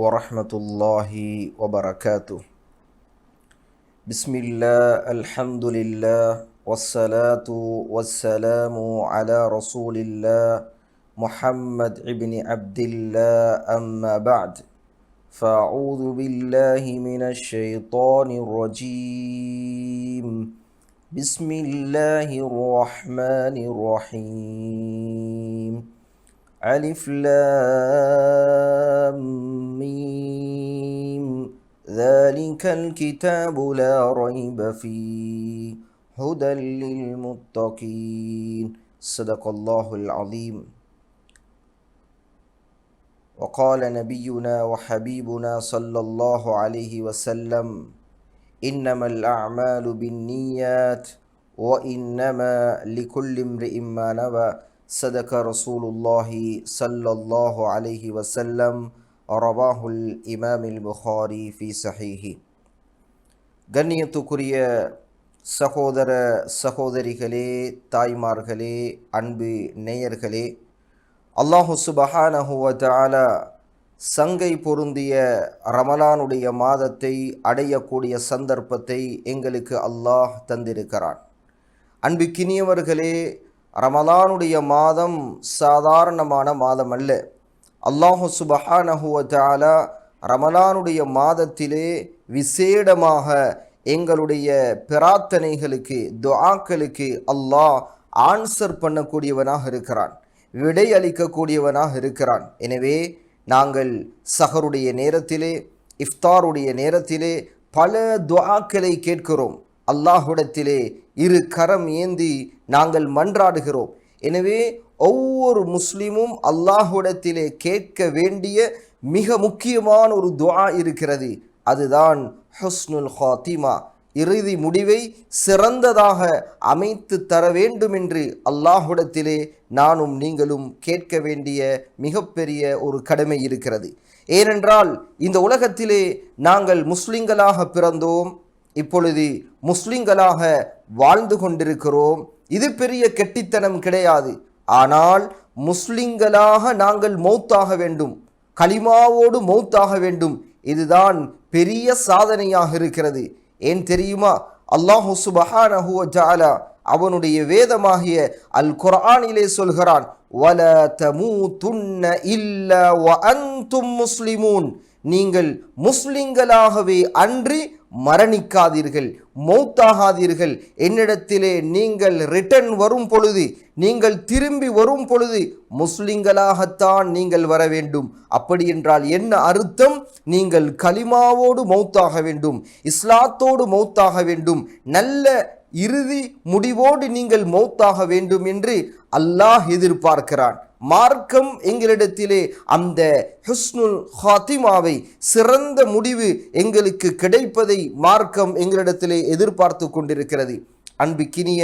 ورحمة الله وبركاته. بسم الله الحمد لله والصلاة والسلام على رسول الله محمد ابن عبد الله أما بعد. فأعوذ بالله من الشيطان الرجيم. بسم الله الرحمن الرحيم. ألف لام ميم. ذلك الكتاب لا ريب فيه. هدى للمتقين. صدق الله العظيم. وقال نبينا وحبيبنا صلى الله عليه وسلم إنما الأعمال بالنيات وإنما لكل امرئ ما نوى. صدق رسول الله صلى الله عليه وسلم رواه الإمام البخاري في صحيحه கண்ணியத்துக்குரிய சகோதர சகோதரிகளே தாய்மார்களே அன்பு நேயர்களே அல்லாஹு சுபஹானஹுவ தஆலா சங்கை பொருந்திய ரமலானுடைய மாதத்தை அடையக்கூடிய சந்தர்ப்பத்தை எங்களுக்கு அல்லாஹ் தந்திருக்கிறான் அன்புக்கினியவர்களே ரமதானுடைய மாதம் சாதாரணமான மாதம் அல்ல அல்லாஹு சுபஹானஹுவ தஆலா ரமலானுடைய மாதத்திலே விசேடமாக எங்களுடைய பிரார்த்தனைகளுக்கு துஆக்களுக்கு அல்லாஹ் ஆன்சர் பண்ணக்கூடியவனாக இருக்கிறான். விடை அளிக்கக்கூடியவனாக இருக்கிறான். எனவே நாங்கள் சஹருடைய நேரத்திலே இஃப்தாருடைய நேரத்திலே பல துவாக்களை கேட்கிறோம். அல்லாஹுடத்திலே இரு கரம் ஏந்தி நாங்கள் மன்றாடுகிறோம். எனவே ஒவ்வொரு முஸ்லீமும் அல்லாஹுடத்திலே கேட்க வேண்டிய மிக முக்கியமான ஒரு துவா இருக்கிறது. அதுதான் ஹஸ்னுல் ஹாத்திமா இறுதி முடிவை சிறந்ததாக அமைத்து தர வேண்டும் என்று அல்லாஹுடத்திலே நானும் நீங்களும் கேட்க வேண்டிய மிகப்பெரிய ஒரு கடமை இருக்கிறது. ஏனென்றால் இந்த உலகத்திலே நாங்கள் முஸ்லிம்களாக பிறந்தோம். இப்பொழுது முஸ்லிம்களாக வாழ்ந்து கொண்டிருக்கிறோம். இது பெரிய கெட்டித்தனம் கிடையாது. ஆனால் முஸ்லிம்களாக நாங்கள் மௌத்தாக வேண்டும். களிமாவோடு மௌத்தாக வேண்டும். இதுதான் பெரிய சாதனையாக இருக்கிறது. ஏன் தெரியுமா? அல்லாஹு சுபஹானஹு ஜாலா அவனுடைய வேதமாகிய அல் குரானிலே சொல்கிறான் வல தமூதுன்ன இல்ல வ முஸ்லிமூன். நீங்கள் முஸ்லிம்களாகவே அன்றி மரணிக்காதீர்கள் மௌத்தாகாதீர்கள். என்னிடத்திலே நீங்கள் ரிட்டர்ன் வரும் பொழுது நீங்கள் திரும்பி வரும் பொழுது முஸ்லிம்களாகத்தான் நீங்கள் வர வேண்டும். அப்படி என்றால் என்ன அர்த்தம்? நீங்கள் கலிமாவோடு மௌத்தாக வேண்டும் இஸ்லாத்தோடு மௌத்தாக வேண்டும் நல்ல இறுதி முடிவோடு நீங்கள் மௌத்தாக வேண்டும் என்று அல்லாஹ் எதிர்பார்க்கிறான். மார்க்கம் எங்களிடத்திலே அந்த ஹுஸ்னுல் ஹாத்திமாவை சிறந்த முடிவு எங்களுக்கு கிடைப்பதை மார்க்கம் எங்களிடத்திலே எதிர்பார்த்து கொண்டிருக்கிறது. அன்புக்கினிய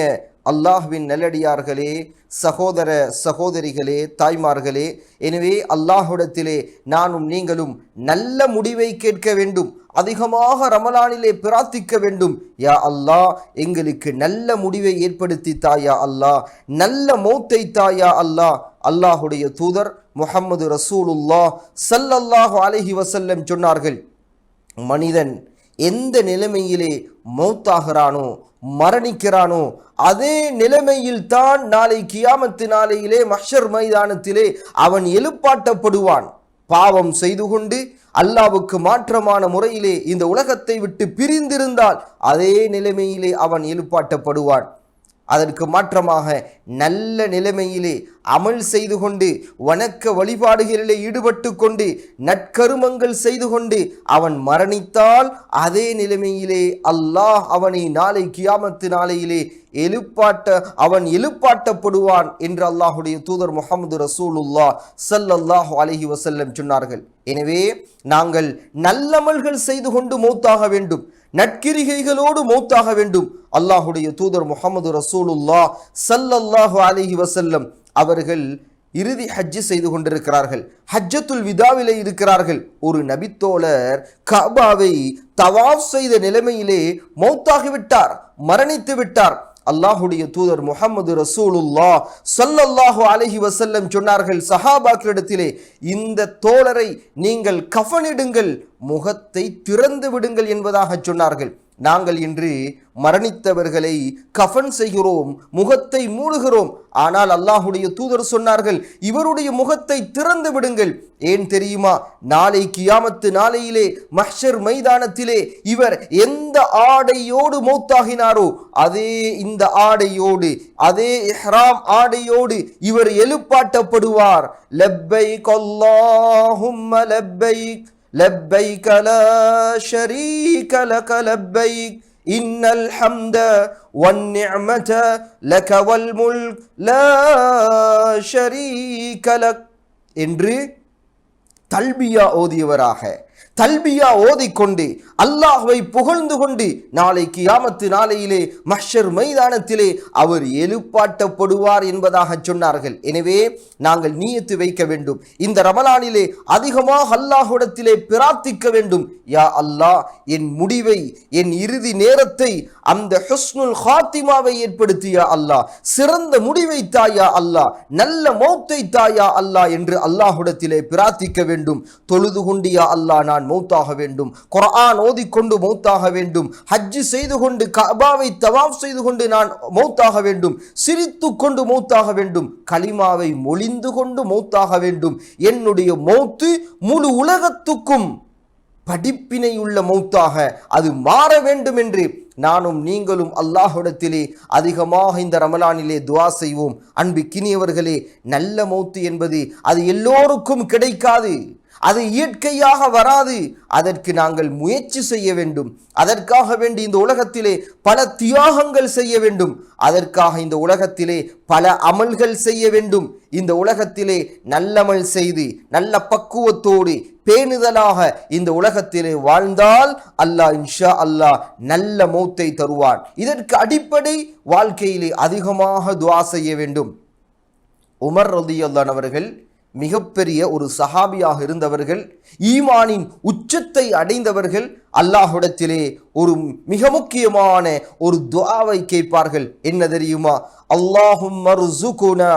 அல்லாஹ்வின் நல்லடியார்களே சகோதர சகோதரிகளே தாய்மார்களே எனவே அல்லாஹுடத்திலே நானும் நீங்களும் நல்ல முடிவை கேட்க வேண்டும் அதிகமாக ரமலானிலே பிரார்த்திக்க வேண்டும். யா அல்லாஹ் எங்களுக்கு நல்ல முடிவை ஏற்படுத்தி தாயா அல்லாஹ் நல்ல மௌத்தை தாயா அல்லாஹ் அல்லாஹுடைய தூதர் முகமது ரசூலுல்லா சல்லல்லாஹு அலஹி வசல்லம் சொன்னார்கள் மனிதன் எந்த நிலைமையிலே மௌத்தாகிறானோ மரணிக்கிறானோ அதே நிலைமையில் தான் நாளை கியாமத்து நாளையிலே மஷர் மைதானத்திலே அவன் எழுப்பாட்டப்படுவான். பாவம் செய்து கொண்டு அல்லாவுக்கு மாற்றமான முறையிலே இந்த உலகத்தை விட்டு பிரிந்திருந்தால் அதே நிலைமையிலே அவன் எழுப்பாட்டப்படுவான். அதற்கு மாற்றமாக நல்ல நிலைமையிலே அமல் செய்து கொண்டு வணக்க வழிபாடுகளிலே ஈடுபட்டு கொண்டு நற்கருமங்கள் செய்து கொண்டு அவன் மரணித்தால் அதே நிலைமையிலே அல்லாஹ் அவனை நாளை கியாமத்து நாளையிலே எழுப்பாட்ட அவன் எழுப்பாட்டப்படுவான் என்று அல்லாஹுடைய தூதர் முகமது ரசூலுல்லா சல்லல்லாஹு அலஹி வசல்லம் சொன்னார்கள். எனவே நாங்கள் நல்லமல்கள் செய்து கொண்டு மூத்தாக வேண்டும். நட்கிரிகைகளோடு மௌத்தாக வேண்டும். அல்லாஹுடைய தூதர் முகமது ரசூலுல்லா சல்லல்லாஹு அலிஹி வசல்லம் அவர்கள் இறுதி ஹஜ்ஜு செய்து கொண்டிருக்கிறார்கள். ஹஜ்ஜத்துல் விதாவிலே இருக்கிறார்கள். ஒரு நபித்தோழர் கபாவை தவாஃப் செய்த நிலைமையிலே மௌத்தாகி விட்டார் மரணித்து விட்டார். அல்லாஹுடைய தூதர் முகமது ரசூலுல்லா சல்லல்லாஹு அலஹி வசல்லம் சொன்னார்கள் சஹாபாக்களிடத்திலே இந்த தோழரை நீங்கள் கஃனிடுங்கள் முகத்தை திறந்து விடுங்கள் என்பதாக சொன்னார்கள். நாங்கள் இன்று மரணித்தவர்களை கஃன் செய்கிறோம் முகத்தை மூடுகிறோம். ஆனால் அல்லாஹுடைய தூதர் சொன்னார்கள் இவருடைய முகத்தை திறந்து விடுங்கள். ஏன் தெரியுமா? நாளை கியாமத்து நாளையிலே மஹ்ஷர் மைதானத்திலே இவர் எந்த ஆடையோடு மௌத்தாகினாரோ அதே இந்த ஆடையோடு அதே ஹராம் ஆடையோடு இவர் எழுப்பாட்டப்படுவார். லெப்பை கொல்லாஹும் லெப்பை لبيك لا شريك لك لبيك إن الحمد والنعمة لك والملك لا شريك لك என்று தல்பியா ஓதியவராக தல்பியா ஓதிக்கொண்டு அல்லாஹுவை புகழ்ந்து கொண்டு நாளை கியாமத்து நாளையிலே மஷர் மைதானத்திலே அவர் எழுப்பாட்டப்படுவார் என்பதாக சொன்னார்கள். எனவே நாங்கள் நீயத்து வைக்க வேண்டும். இந்த ரமலானிலே அதிகமாக அல்லாஹுடத்திலே பிரார்த்திக்க வேண்டும். யா அல்லாஹ் என் முடிவை என் இறுதி நேரத்தை அந்த ஹுஸ்னுல் ஹாத்திமாவை ஏற்படுத்தியா அல்லாஹ். சிறந்த முடிவை தாயா அல்லாஹ். நல்ல மௌத்தை தாயா அல்லாஹ் என்று அல்லாஹுடத்திலே பிரார்த்திக்க வேண்டும். தொழுது கொண்டியா அல்லாஹ் நான் மௌத்தாக வேண்டும். குரான் ஓதிக்கொண்டு மௌத்தாக வேண்டும். ஹஜ்ஜு செய்து கொண்டு கபாவை தவாப் செய்து கொண்டு நான் மௌத்தாக வேண்டும். சிரித்து கொண்டு மௌத்தாக வேண்டும். கலிமாவை மொழிந்து கொண்டு மௌத்தாக வேண்டும். என்னுடைய மௌத்து முழு உலகத்துக்கும் படிப்பினை உள்ள மௌத்தாக. அது மாற வேண்டும் என்று நானும் நீங்களும் அல்லாஹுடத்திலே அதிகமாக இந்த ரமலானிலே துவா செய்வோம். அன்பு கினியவர்களே நல்ல மௌத்து என்பது அது எல்லோருக்கும் கிடைக்காது. அது இயற்கையாக வராது. அதற்கு நாங்கள் முயற்சி செய்ய வேண்டும். அதற்காக வேண்டி இந்த உலகத்திலே பல தியாகங்கள் செய்ய வேண்டும். அதற்காக இந்த உலகத்திலே பல அமல்கள் செய்ய வேண்டும். இந்த உலகத்திலே நல்லமல் செய்து நல்ல பக்குவத்தோடு பேணுதலாக இந்த உலகத்திலே வாழ்ந்தால் அல்லாஹ் இன்ஷா அல்லாஹ் நல்ல மௌத்தை தருவான். இதற்கு அடிப்படை வாழ்க்கையிலே அதிகமாக துவா செய்ய வேண்டும். உமர் ரதியல்லான் அவர்கள் மிகப்பெரிய ஒரு சஹாபியாக இருந்தவர்கள் ஈமானின் உச்சத்தை அடைந்தவர்கள் அல்லாஹுடத்திலே ஒரு மிக முக்கியமான ஒரு துவாவை கேட்பார்கள். என்ன தெரியுமா? அல்லாஹும் மர்சுகுனா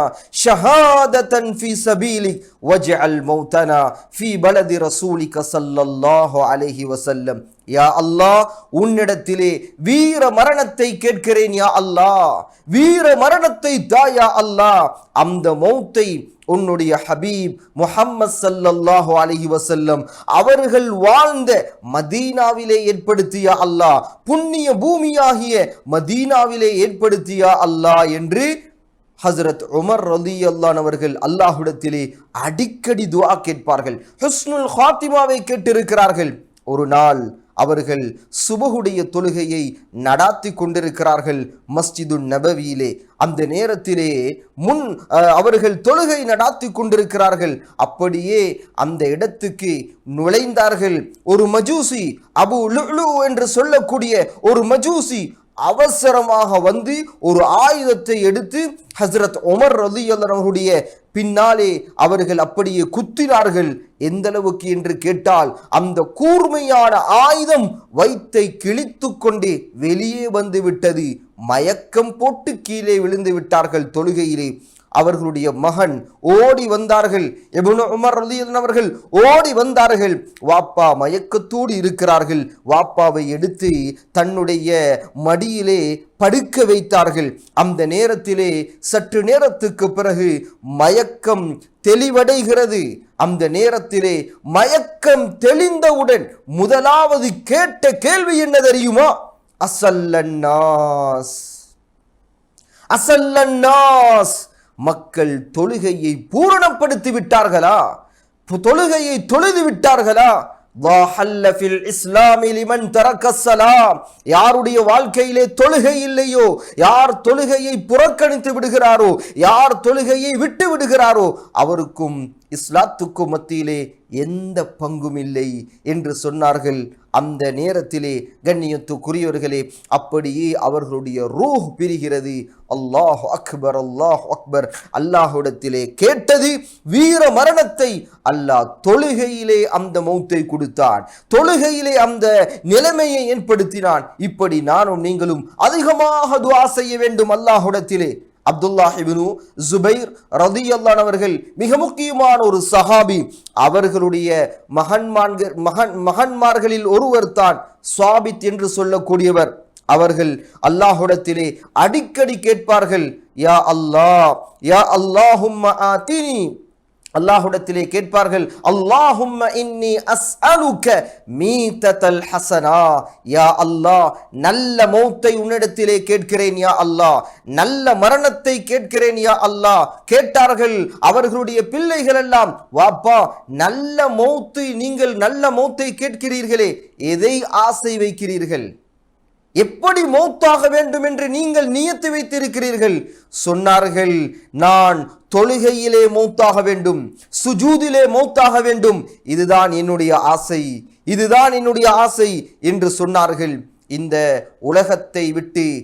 ஷஹாதத்தன் ஃபீ சபீலிக் வஜ்அல் மௌதனா ஃபி பலதி ரசூலிக ஸல்லல்லாஹு அலைஹி வசல்லம் யா அல்லாஹ் உன்னிடத்திலே வீர மரணத்தை கேட்கிறேன் யா அல்லாஹ். வீர மரணத்தை தா யா அல்லாஹ். அந்த மௌத்தை உன்னுடைய ஹபீப் முஹம்மது சல்லல்லாஹு அலஹி வசல்லம் அவர்கள் வாழ்ந்த மதீனாவிலே ஏற்படுத்திய அல்லாஹ். புண்ணிய பூமியாகிய மதீனாவிலே ஏற்படுத்திய அல்லாஹ் என்று ஹசரத் உமர் ரலி அல்லான் அவர்கள் அல்லாஹ்விடத்திலே அடிக்கடி துவா கேட்பார்கள். ஹுஸ்னுல் ஹாத்திமாவை கேட்டிருக்கிறார்கள். ஒரு நாள் அவர்கள் சுபகுடைய தொழுகையை நடாத்தி கொண்டிருக்கிறார்கள் மஸ்ஜிது நபவியிலே. அந்த நேரத்திலே முன் அவர்கள் தொழுகை நடாத்தி கொண்டிருக்கிறார்கள். அப்படியே அந்த இடத்துக்கு நுழைந்தார்கள். ஒரு மஜூசி அபு லுலு என்று சொல்லக்கூடிய ஒரு மஜூசி அவசரமாக வந்து ஒரு ஆயுதத்தை எடுத்து ஹஸ்ரத் உமர் அவர்களுடைய பின்னாலே அவர்கள் அப்படியே குத்தினார்கள். எந்த அளவுக்கு என்று கேட்டால் அந்த கூர்மையான ஆயுதம் வைத்தை கிழித்து கொண்டே வெளியே வந்து விட்டது. மயக்கம் போட்டு கீழே விழுந்து விட்டார்கள் தொழுகையிலே. அவர்களுடைய மகன் ஓடி வந்தார்கள். எபுன உமர் அவர்கள் ஓடி வந்தார்கள். வாப்பா மயக்கத்தோடு இருக்கிறார்கள். வாப்பாவை எடுத்து தன்னுடைய மடியிலே படுக்க வைத்தார்கள். அந்த நேரத்திலே சற்று நேரத்துக்கு பிறகு மயக்கம் தெளிவடைகிறது. அந்த நேரத்திலே மயக்கம் தெளிந்தவுடன் முதலாவது கேட்ட கேள்வி என்ன தெரியுமா? அசல்லன்னாஸ். அசல்லன்னாஸ். மக்கள் தொழுகையை பூரணப்படுத்தி விட்டார்களா தொழுகையை தொழுது விட்டார்களா யாருடைய வாழ்க்கையிலே தொழுகை இல்லையோ? யார் தொழுகையை புறக்கணித்து விடுகிறாரோ? யார் தொழுகையை விட்டு விடுகிறாரோ? அவருக்கும் இஸ்லாத்துக்கும் மத்தியிலே எந்த பங்கும் இல்லை என்று சொன்னார்கள். அந்த நேரத்திலே கண்ணியத்துக்குரியவர்களே அப்படியே அவர்களுடைய ரூஹ் பிரிகிறது. அல்லாஹ் அக்பர் அல்லாஹ் அக்பர். அல்லாஹுடத்திலே கேட்டது வீர மரணத்தை அல்லாஹ் தொழுகையிலே அந்த மௌத்தை கொடுத்தான். தொழுகையிலே அந்த நிலைமையை ஏற்படுத்தினான். இப்படி நானும் நீங்களும் அதிகமாக துவா செய்ய வேண்டும் அல்லாஹுடத்திலே அப்துல்லாஹிபினு ஜுபைர் ரதி அவர்கள் மிக முக்கியமான ஒரு சஹாபி. அவர்களுடைய மகன்மான்கள் மகன் மகன்மார்களில் ஒருவர் தான் சுவாபித் என்று சொல்லக்கூடியவர். அவர்கள் அல்லாஹுடத்திலே அடிக்கடி கேட்பார்கள் யா அல்லாஹ் யா அல்லாஹும் ஆத்தினி. அல்லாஹுடத்திலே கேட்பார்கள் அல்லாஹும் இன்னி அஸ்அலுக மீதத்தல் ஹசனா. யா அல்லாஹ் நல்ல மௌத்தை உன்னிடத்திலே கேட்கிறேன் யா அல்லாஹ். நல்ல மரணத்தை கேட்கிறேன் யா அல்லாஹ். கேட்டார்கள் அவர்களுடைய பிள்ளைகள் எல்லாம் வாப்பா நல்ல மௌத்து நீங்கள் நல்ல மௌத்தை கேட்கிறீர்களே எதை ஆசை வைக்கிறீர்கள்? எப்படி மௌத்தாக வேண்டும் என்று நீங்கள் நியத்து வைத்திருக்கிறீர்கள்? சொன்னார்கள் நான் தொழுகையிலே மௌத்தாக வேண்டும் சுஜூதிலே மௌத்தாக வேண்டும். இதுதான் என்னுடைய ஆசை இதுதான் என்னுடைய ஆசை என்று சொன்னார்கள். இந்த உலகத்தை விட்டு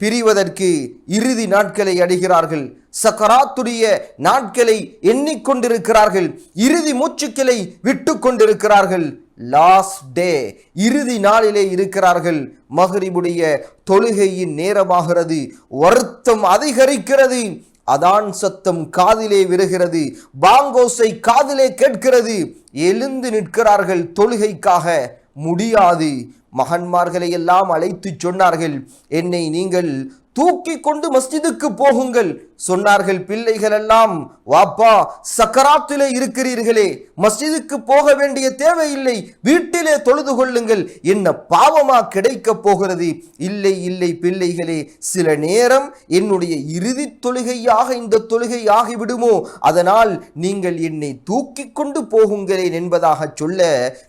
பிரிவதற்கு இறுதி நாட்களை அடைகிறார்கள். சக்கராத்துடைய நாட்களை எண்ணிக்கொண்டிருக்கிறார்கள். இறுதி மூச்சுக்களை விட்டு கொண்டிருக்கிறார்கள். லாஸ்ட் டே இறுதி நாளிலே இருக்கிறார்கள். மகரிபுடைய தொழுகையின் நேரமாகிறது. வருத்தம் அதிகரிக்கிறது. அதான் சத்தம் காதிலே விழுகிறது பாங்கோசை காதிலே கேட்கிறது. எழுந்து நிற்கிறார்கள் தொழுகைக்காக. முடியாது. மகன்மார்களை எல்லாம் அழைத்து சொன்னார்கள் என்னை நீங்கள் தூக்கி கொண்டு மஸ்ஜிதுக்கு போகுங்கள். சொன்னார்கள் பிள்ளைகள் எல்லாம் வாப்பா சக்கராத்திலே இருக்கிறீர்களே மஸ்ஜிதுக்கு போக வேண்டிய தேவையில்லை வீட்டிலே தொழுது கொள்ளுங்கள் என்ன பாவமா கிடைக்க போகிறது? இல்லை இல்லை பிள்ளைகளே சில நேரம் என்னுடைய இறுதி தொழுகையாக இந்த தொழுகை ஆகிவிடுமோ? அதனால் நீங்கள் என்னை தூக்கி கொண்டு போகுங்களேன் என்பதாக சொல்ல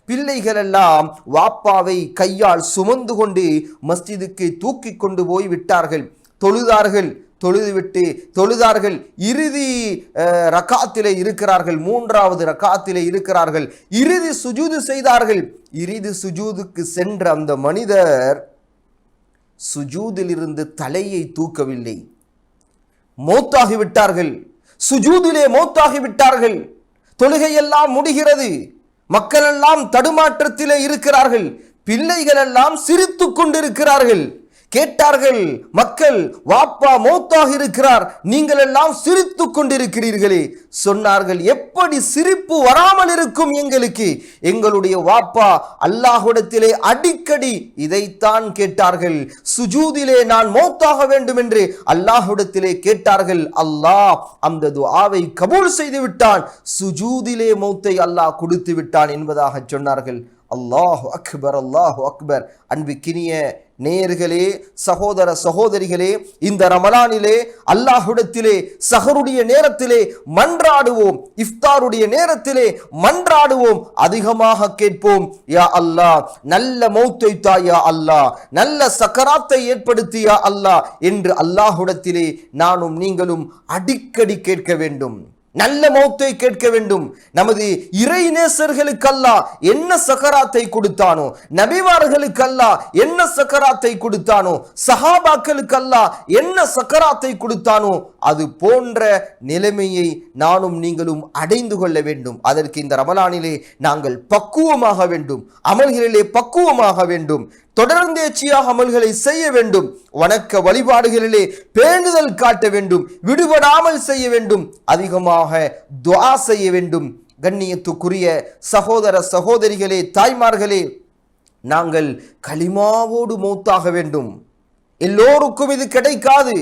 பிள்ளைகள் எல்லாம் வாப்பாவை கையால் சுமந்து கொண்டு மஸ்ஜிதுக்கு தூக்கி கொண்டு போய் விட்டார்கள் தொழுதார்கள். தொழுதுவிட்டு தொழுதார்கள். இறுதி ரக்காத்திலே இருக்கிறார்கள். மூன்றாவது ரக்காத்திலே இருக்கிறார்கள். இறுதி சுஜூது செய்தார்கள். இறுதி சுஜூதுக்கு சென்ற அந்த மனிதர் சுஜூதிலிருந்து தலையை தூக்கவில்லை. மௌத்தாகிவிட்டார்கள். சுஜூதிலே மௌத்தாகி விட்டார்கள் தொழுகையெல்லாம் முடிகிறது. மக்கள் எல்லாம் தடுமாற்றத்திலே இருக்கிறார்கள். பிள்ளைகளெல்லாம் சிரித்து கொண்டிருக்கிறார்கள். கேட்டார்கள் மக்கள் வாப்பா மௌத்தாக இருக்கிறார். நீங்கள் எல்லாம் சிரித்து கொண்டிருக்கிறீர்களே. சொன்னார்கள் எப்படி சிரிப்பு வராமல் இருக்கும் எங்களுக்கு? எங்களுடைய வாப்பா அல்லாஹுடத்திலே அடிக்கடி இதைத்தான் கேட்டார்கள். சுஜூதிலே நான் மௌத்தாக வேண்டும் என்று அல்லாஹுடத்திலே கேட்டார்கள். அல்லாஹ் அந்த துஆவை கபூல் செய்து விட்டான். சுஜூதிலே மௌத்தை அல்லாஹ் கொடுத்து விட்டான் என்பதாக சொன்னார்கள். அல்லாஹ் அக்பர் அல்லாஹ் அக்பர். அன்பிக்கினிய நேயர்களே சகோதர சகோதரிகளே இந்த ரமலானிலே அல்லாஹுடத்திலே சஹருடைய நேரத்திலே மன்றாடுவோம். இஃப்தாருடைய நேரத்திலே மன்றாடுவோம். அதிகமாக கேட்போம் யா அல்லாஹ் நல்ல மௌத்தை தாயா யா அல்லாஹ். நல்ல சக்கராத்தை ஏற்படுத்தியா அல்லா என்று அல்லாஹுடத்திலே நானும் நீங்களும் அடிக்கடி கேட்க வேண்டும். நல்ல மௌத்தை கேட்க வேண்டும். நமது இறை நேசர்களுக்கல்லா என்ன சக்கராத்தை கொடுத்தானோ நபிவார்களுக்கல்லா என்ன சக்கராத்தை கொடுத்தானோ சஹாபாக்களுக்கல்லா என்ன சக்கராத்தை கொடுத்தானோ அது போன்ற நிலைமையை நானும் நீங்களும் அடைந்து கொள்ள வேண்டும். அதற்கு இந்த ரமலானிலே நாங்கள் பக்குவமாக வேண்டும். அமல்களிலே பக்குவமாக வேண்டும். தொடர்ந்தேச்சியாக அமல்களை செய்ய வேண்டும். வணக்க வழிபாடுகளிலே பேணுதல் காட்ட வேண்டும். விடுபடாமல் செய்ய வேண்டும். அதிகமாக துவா செய்ய வேண்டும். கண்ணியத்துக்குரிய சகோதர சகோதரிகளே தாய்மார்களே நாங்கள் களிமாவோடு மூத்தாக வேண்டும். எல்லோருக்கும் இது கிடைக்காது.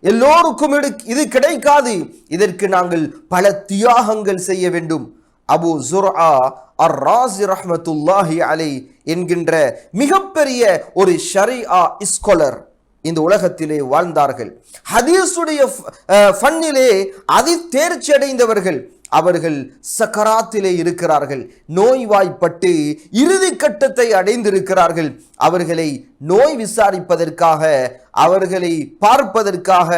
எல்லோருக்கும் இது இது கிடைக்காது. இதற்கு நாங்கள் பல தியாகங்கள் செய்ய வேண்டும். அபு ஜுர்ஆ அர் ராசி ரஹமத்துல்லாஹி அலை என்கின்ற மிகப்பெரிய ஒரு ஷரிஆ ஸ்காலர் இந்த உலகத்திலே வாழ்ந்தார்கள். ஹதீஸுடைய ஃபன்னிலே அதி தேர்ச்சி அடைந்தவர்கள் அவர்கள் சக்கராத்திலே இருக்கிறார்கள். நோய்வாய்ப்பட்டு இறுதி கட்டத்தை அடைந்திருக்கிறார்கள். அவர்களை நோய் விசாரிப்பதற்காக அவர்களை பார்ப்பதற்காக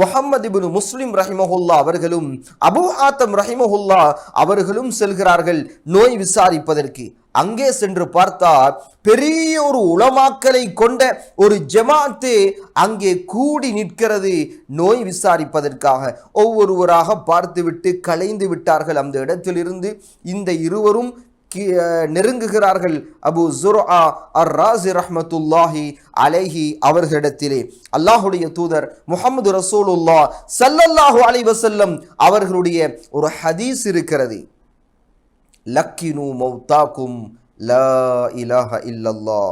முகமது இப்னு முஸ்லிம் ரஹிமஹுல்லா அவர்களும் அபு ஆத்தம் ரஹிமஹுல்லா அவர்களும் செல்கிறார்கள் நோய் விசாரிப்பதற்கு. அங்கே சென்று பார்த்தால் பெரிய ஒரு உளமாக்கலை கொண்ட ஒரு ஜமாத்து அங்கே கூடி நிற்கிறது. நோய் விசாரிப்பதற்காக. ஒவ்வொருவராக பார்த்துவிட்டு கலைந்து விட்டார்கள். அந்த இடத்திலிருந்து இந்த இருவரும் நெருங்குகிறார்கள். அபு ஜுர்ஆ அர் ராசி ரஹமத்துல்லாஹி அலைஹி அவர்களிடத்திலே. அல்லாஹுடைய தூதர் முகமது ரசூலுல்லா சல்லல்லாஹு அலைவசல்லம் அவர்களுடைய ஒரு ஹதீஸ் இருக்கிறது. லக்கினு மௌத்தாக்கும் லா இலாஹ இல்லல்லா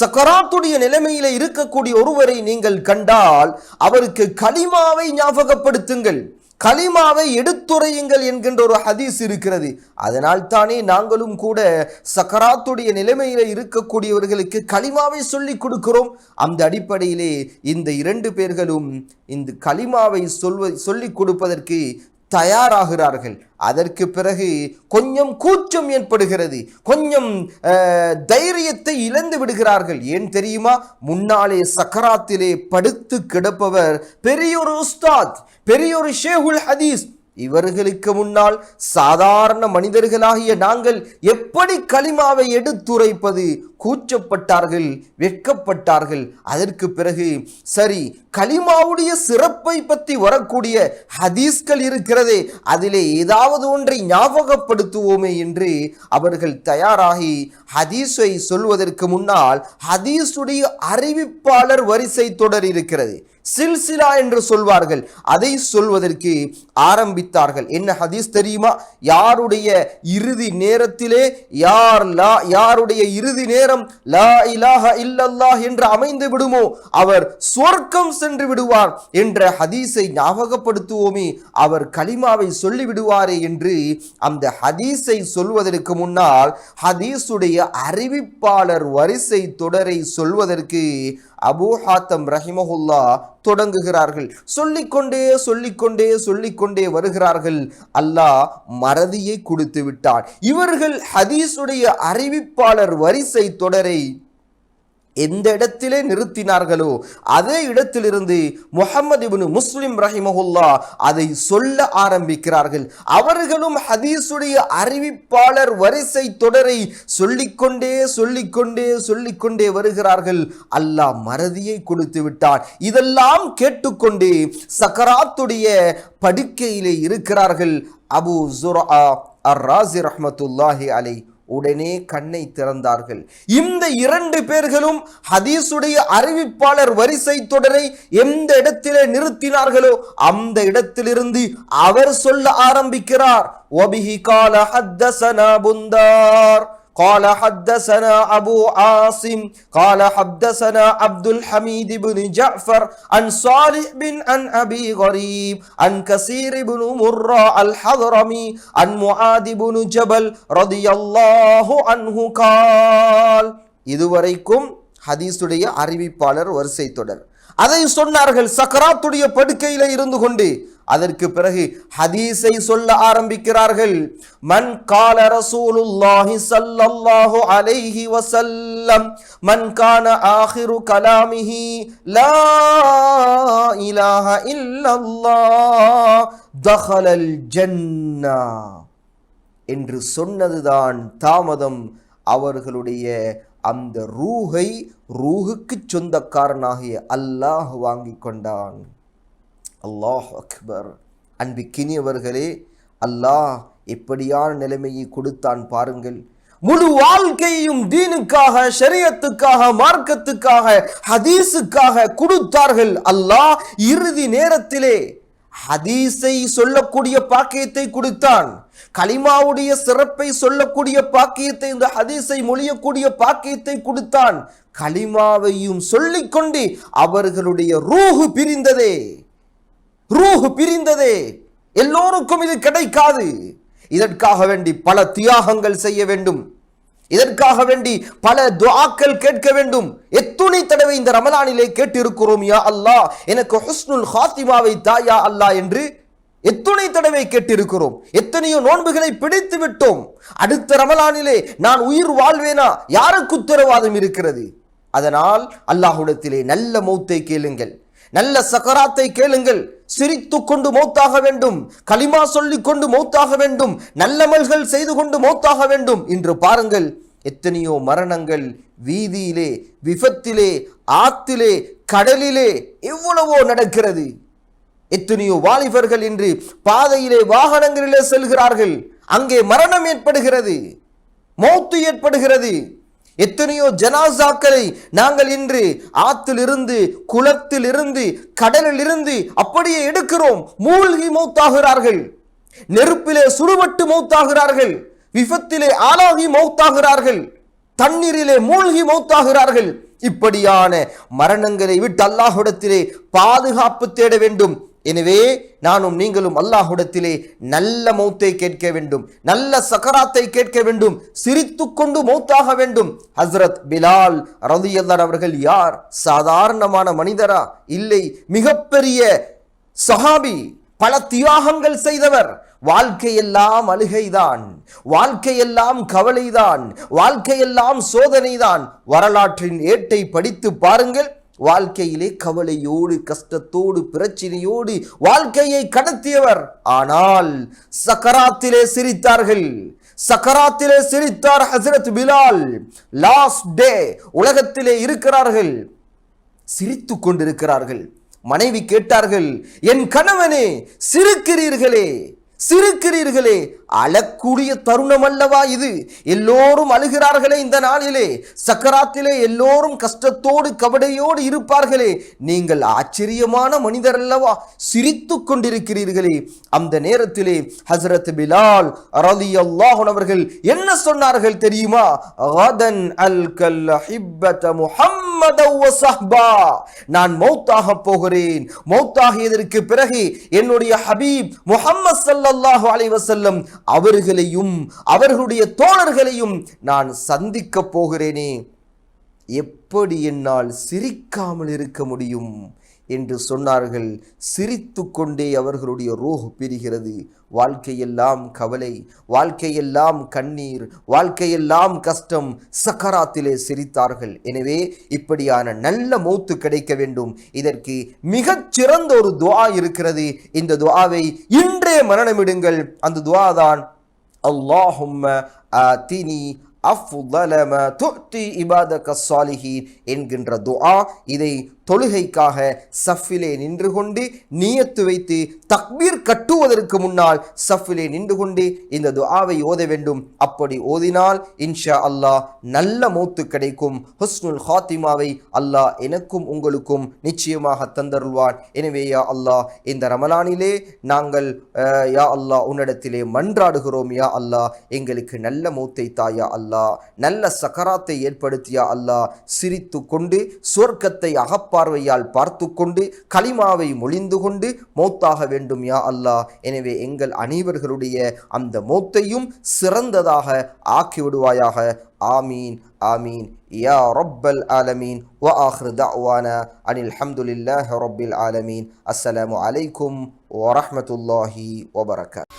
சக்கராத்துடைய நிலைமையில இருக்கக்கூடிய ஒருவரை நீங்கள் கண்டால் அவருக்கு கலிமாவை ஞாபகப்படுத்துங்கள். கலிமாவை எடுத்துரையுங்கள் என்கின்ற ஒரு ஹதீஸ் இருக்கிறது. அதனால் தானே நாங்களும் கூட சக்கராத்துடைய நிலைமையில இருக்கக்கூடியவர்களுக்கு கலிமாவை சொல்லிக் கொடுக்கிறோம். அந்த அடிப்படையிலே இந்த இரண்டு பேர்களும் இந்த கலிமாவை சொல்வ சொல்லிக் கொடுப்பதற்கு தயாராகிறார்கள். அதற்கு பிறகு கொஞ்சம் கூச்சம் ஏற்படுகிறது. கொஞ்சம் தைரியத்தை இழந்து விடுகிறார்கள். ஏன் தெரியுமா? முன்னாலே சக்கராத்திலே படுத்து கிடப்பவர் பெரியொரு உஸ்தாத் பெரியொரு ஷேகுல் ஹதீஸ். இவர்களுக்கு முன்னால் சாதாரண மனிதர்களாகிய நாங்கள் எப்படி களிமாவை எடுத்துரைப்பது? கூச்சப்பட்டார்கள் வெட்கப்பட்டார்கள். அதற்கு பிறகு சரி கலிமாவுடைய சிறப்பை பற்றி வரக்கூடிய ஹதீஸ்கள் இருக்கிறதே அதிலே ஏதாவது ஒன்றை ஞாபகப்படுத்துவோமே என்று அவர்கள் தயாராகி ஹதீஸை சொல்வதற்கு முன்னால் ஹதீஸுடைய அறிவிப்பாளர் வரிசை தொடர் இருக்கிறது. சில்சிலா என்று சொல்வார்கள். அதை சொல்வதற்கு ஆரம்பித்தார்கள். என்ன ஹதீஸ் தெரியுமா? யாருடைய இறுதி நேரத்திலே யார் யாருடைய இறுதி நேரம் லா இலாஹ இல்லல்லாஹ் என்று அமைந்து விடுமோ? அவர் சொர்க்கம் சென்று விடுவார் என்ற ஹதீஸை ஞாபகப்படுத்துவோமே. அவர் கலிமாவை சொல்லி விடுவாரே என்று அந்த ஹதீஸை சொல்வதற்கு முன்னால் ஹதீஸுடைய அறிவிப்பாளர் வரிசை தொடரை சொல்வதற்கு அபு ஹாத்தம் ரஹிமஹுல்லா தொடங்குகிறார்கள். சொல்லிக்கொண்டே சொல்லிக்கொண்டே சொல்லிக்கொண்டே வருகிறார்கள். அல்லாஹ் மறதியை கொடுத்து விட்டான். இவர்கள் ஹதீஸுடைய அறிவிப்பாளர் வரிசை தொடரை எந்த இடத்திலே நிறுத்தினார்களோ அதே இடத்திலிருந்து முகமது இப்னு முஸ்லிம் ரஹிமஹுல்லா அதை சொல்ல ஆரம்பிக்கிறார்கள். அவர்களும் ஹதீஸுடைய அறிவிப்பாளர் வரிசை தொடரை சொல்லிக்கொண்டே சொல்லிக்கொண்டே சொல்லிக்கொண்டே வருகிறார்கள். அல்லாஹ் மறதியை கொடுத்து விட்டார் இதெல்லாம் கேட்டுக்கொண்டே சக்கராத்துடைய படுக்கையிலே இருக்கிறார்கள். அபு ஜுரா அர் ராசி ரஹமத்துல்லாஹி அலை உடனே கண்ணை திறந்தார்கள். இந்த இரண்டு பேர்களும் ஹதீஸுடைய அறிவிப்பாளர் வரிசை தொடரை எந்த இடத்திலே நிறுத்தினார்களோ அந்த இடத்திலிருந்து அவர் சொல்ல ஆரம்பிக்கிறார். ஒபிஹி கால ஹத்தசனா புந்தார். قال حدثنا أبو عاصم قال حدثنا عبد الحميد بن جعفر عن صالح بن عن أبي غريب عن كثير بن مرة الحضرمي عن معاذ بن جبل رضي الله عنه قال இதுவரைக்கும் ஹதீஸுடைய அறிவிப்பாளர் வரிசை தொடர் அதை சொன்னார்கள் சக்கராத்துடைய படுக்கையில இருந்து கொண்டு அதற்கு பிறகு ஹதீஸை சொல்ல ஆரம்பிக்கிறார்கள். மன் கால ரசூலுல்லாஹி சல்லல்லாஹு அலைஹி வஸல்லம் மன் கான ஆகிரு கலாமிஹி லா இலாஹ இல்லல்லாஹ் தஹலல் ஜன்னா. என்று சொன்னதுதான் தாமதம் அவர்களுடைய அந்த ரூஹை ரூஹுக்கு சொந்தக்காரனாகிய அல்லாஹ் வாங்கி கொண்டான். அல்லாஹ் அக்பர். அன்பிக்கினியவர்களே அல்லாஹ் எப்படியான நிலைமையை கொடுத்தான் பாருங்கள். முழு வாழ்க்கையும் தீனுக்காக ஷரியத்துக்காக மார்க்கத்துக்காக ஹதீஸுக்காக கொடுத்தார்கள். அல்லாஹ் இறுதி நேரத்திலே ஹதீஸை சொல்லக்கூடிய பாக்கியத்தை கொடுத்தான். கலிமாவுடைய சிறப்பை சொல்லக்கூடிய பாக்கியத்தை இந்த ஹதீஸை மொழியக்கூடிய பாக்கியத்தை கொடுத்தான். கலிமாவையும் சொல்லிக்கொண்டு அவர்களுடைய ரூஹு பிரிந்ததே. ரூஹு பிரிந்ததே. எல்லோருக்கும் இது கிடைக்காது. இதற்காக வேண்டி பல தியாகங்கள் செய்ய வேண்டும். இதற்காக வேண்டி பல துவாக்கள் கேட்க வேண்டும். எத்துணை தடவை இந்த ரமலானிலே கேட்டிருக்கிறோம் யா அல்லாஹ். எனக்கு ஹுஸ்னுல் ஹாத்திமாவை தாயா அல்லாஹ் என்று எத்துணை தடவை கேட்டிருக்கிறோம். எத்தனையோ நோன்புகளை பிடித்து விட்டோம். அடுத்த ரமலானிலே நான் உயிர் வாழ்வேனா? யாருக்கு உத்தரவாதம் இருக்கிறது? அதனால் அல்லாஹுடத்திலே நல்ல மௌத்தை கேளுங்கள். நல்ல சக்கராத்தை கேளுங்கள். சிரித்து கொண்டு மௌத்தாக வேண்டும். களிமா சொல்லிக் கொண்டு மௌத்தாக வேண்டும். நல்லமல்கள் செய்து கொண்டு மௌத்தாக வேண்டும். என்று பாருங்கள் எத்தனையோ மரணங்கள் வீதியிலே விபத்திலே ஆத்திலே கடலிலே எவ்வளவோ நடக்கிறது. எத்தனையோ வாலிபர்கள் இன்று பாதையிலே வாகனங்களிலே செல்கிறார்கள். அங்கே மரணம் ஏற்படுகிறது. மௌத்து ஏற்படுகிறது. எத்தனையோ ஜனாசாக்களை நாங்கள் இன்று ஆத்திலிருந்து குளத்திலிருந்து கடலிலிருந்து அப்படியே எடுக்கிறோம். மூழ்கி மௌத்தாகிறார்கள். நெருப்பிலே சுடுபட்டு மௌத்தாகிறார்கள். விபத்திலே ஆளாகி மௌத்தாகிறார்கள். தண்ணீரிலே மூழ்கி மௌத்தாகிறார்கள். இப்படியான மரணங்களை விட்டு அல்லாஹுடத்திலே பாதுகாப்பு தேட வேண்டும். எனவே நானும் நீங்களும் அல்லாஹுடத்திலே நல்ல மௌத்தை கேட்க வேண்டும். நல்ல சக்கராத்தை கேட்க வேண்டும். சிரித்து கொண்டு மௌத்தாக வேண்டும். ஹஸ்ரத் பிலால் ரதியல்லார் அவர்கள் யார்? சாதாரணமான மனிதரா? இல்லை. மிகப்பெரிய சஹாபி. பல தியாகங்கள் செய்தவர். வாழ்க்கையெல்லாம் அழுகைதான் வாழ்க்கையெல்லாம் கவலைதான் வாழ்க்கையெல்லாம் சோதனைதான். வரலாற்றின் ஏட்டை படித்து பாருங்கள். வாழ்க்கையிலே கவலையோடு கஷ்டத்தோடு பிரச்சனையோடு வாழ்க்கையை கடத்தியவர். ஆனால் சக்கராத்திலே சிரித்தார்கள். சக்கராத்திலே சிரித்தார் ஹசரத் பிலால். லாஸ்ட் டே உலகத்திலே இருக்கிறார்கள். சிரித்து கொண்டிருக்கிறார்கள். மனைவி கேட்டார்கள் என் கணவனே சிரிக்கிறீர்களே. சிரிக்கிறீர்களே அழக்கூடிய தருணம் அல்லவா இது. எல்லோரும் அழுகிறார்களே இந்த நாளிலே. சக்கராத்திலே எல்லோரும் கஷ்டத்தோடு கவடையோடு இருப்பார்களே. நீங்கள் ஆச்சரியமான மனிதர் அல்லவா சிரித்து கொண்டிருக்கிறீர்களே. அந்த நேரத்திலே ஹசரத் பிலால் ரலி அவர்கள் என்ன சொன்னார்கள் தெரியுமா? அல் கல் ஹிப்பத நான் மௌத்தாக போகிறேன். மௌத்தாகியதற்கு பிறகு என்னுடைய ஹபீப் முஹம்மது சல்லாஹு அலைவசல்லம் அவர்களையும் அவர்களுடைய தோழர்களையும் நான் சந்திக்க போகிறேனே. எப்படி என்னால் சிரிக்காமல் இருக்க முடியும் என்று சொன்னார்கள். சிரித்து கொண்டே அவர்களுடைய ரோஹ் பிரிகிறது. வாழ்க்கையெல்லாம் கவலை வாழ்க்கையெல்லாம் கண்ணீர் வாழ்க்கையெல்லாம் கஷ்டம் சக்கராத்திலே சிரித்தார்கள். எனவே இப்படியான நல்ல மூத்து கிடைக்க வேண்டும். இதற்கு மிகச் சிறந்த ஒரு துவா இருக்கிறது. இந்த துவாவை இன்றே மரணமிடுங்கள். அந்த துவா தான் அல்லாஹும் ஆத்தினி அஃதல மா இபாதக ஸாலிஹீன் என்கின்ற துஆ இதை தொழுகைக்காக சஃபிலே நின்று கொண்டு நீயத்து வைத்து தக்பீர் கட்டுவதற்கு முன்னால் சஃபிலே நின்று கொண்டு இந்த துஆவை ஓத வேண்டும். அப்படி ஓதினால் இன்ஷா அல்லாஹ் நல்ல மூத்து கிடைக்கும். ஹுஸ்னுல் ஹாத்திமாவை அல்லாஹ் எனக்கும் உங்களுக்கும் நிச்சயமாக தந்தருள்வான். எனவே யா அல்லாஹ் இந்த ரமலானிலே நாங்கள் யா அல்லாஹ் உன்னிடத்திலே மன்றாடுகிறோம். யா அல்லாஹ் எங்களுக்கு நல்ல மூத்தை தாயா அல்லாஹ். நல்ல சக்கராத்தை ஏற்படுத்தியா அல்லாஹ் சிரித்து கொண்டு சொர்க்கத்தை அகப்பார்வையால் பார்த்து கொண்டு களிமாவை மொழிந்து கொண்டு மௌத்தாக வேண்டும் வேண்டும் யா அல்லாஹ். எனவே எங்கள் அனைவர்களுடைய அந்த மௌத்தையும் சிறந்ததாக ஆக்கிவிடுவாயாக. ஆமீன் ஆமீன். யா ரப்பல் ஆலமீன். வ ஆஹிர் தஅவானா. அனில் ஹம்துலில்லாஹ் ரப்பில் ஆலமீன். அஸ்ஸலாமு அலைக்கும் வரஹ்மத்துல்லாஹி வபரகாத்